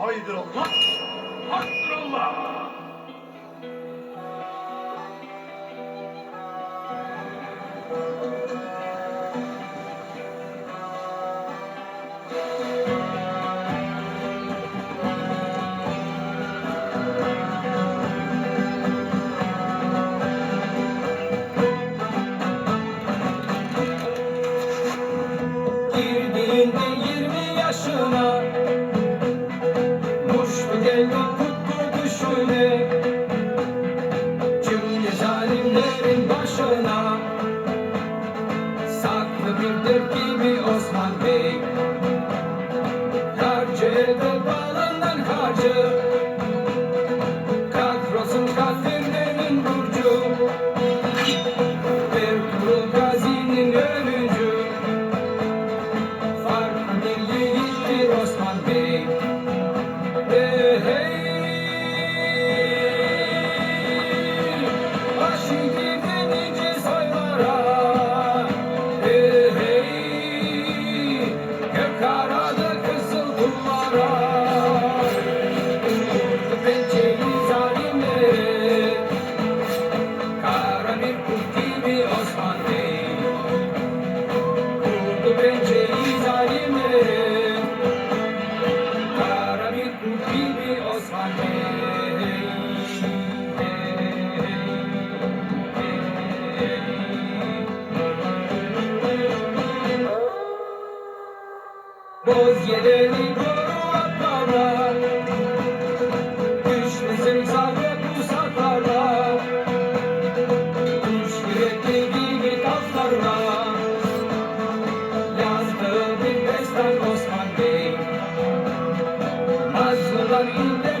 Haydır Allah. Haktır Allah. Bir dert gibi Osman Bey. Karcı elde bağlanan karcı Boz yeleni koru atlara Düşmesin zahmet bu saflara Kuş yürekli gibi taflarla Yazdığı bir destan Osman Bey. Nazlılar inde